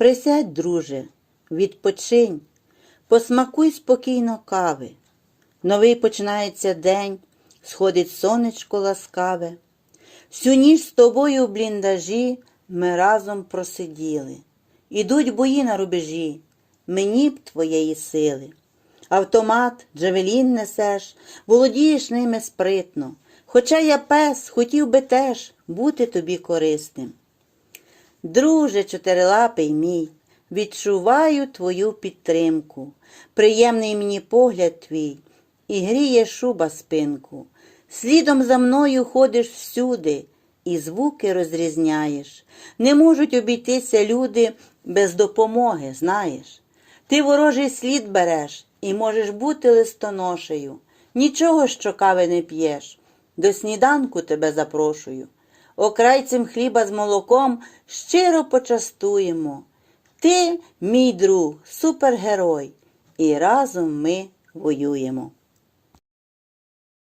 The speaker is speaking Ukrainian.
Присядь, друже, відпочинь, посмакуй спокійно кави. Новий починається день, сходить сонечко ласкаве. Всю ніч з тобою в бліндажі ми разом просиділи. Ідуть бої на рубежі, мені б твоєї сили. Автомат, джавелін несеш, володієш ними спритно. Хоча я пес, хотів би теж бути тобі корисним. Друже чотирилапий мій, відчуваю твою підтримку. Приємний мені погляд твій, і гріє шуба спинку. Слідом за мною ходиш всюди, і звуки розрізняєш. Не можуть обійтися люди без допомоги, знаєш. Ти ворожий слід береш і можеш бути листоношею. Нічого, що кави не п'єш. До сніданку тебе запрошую. Окрайцем хліба з молоком щиро почастуємо. Ти, мій друг, супергерой, і разом ми воюємо.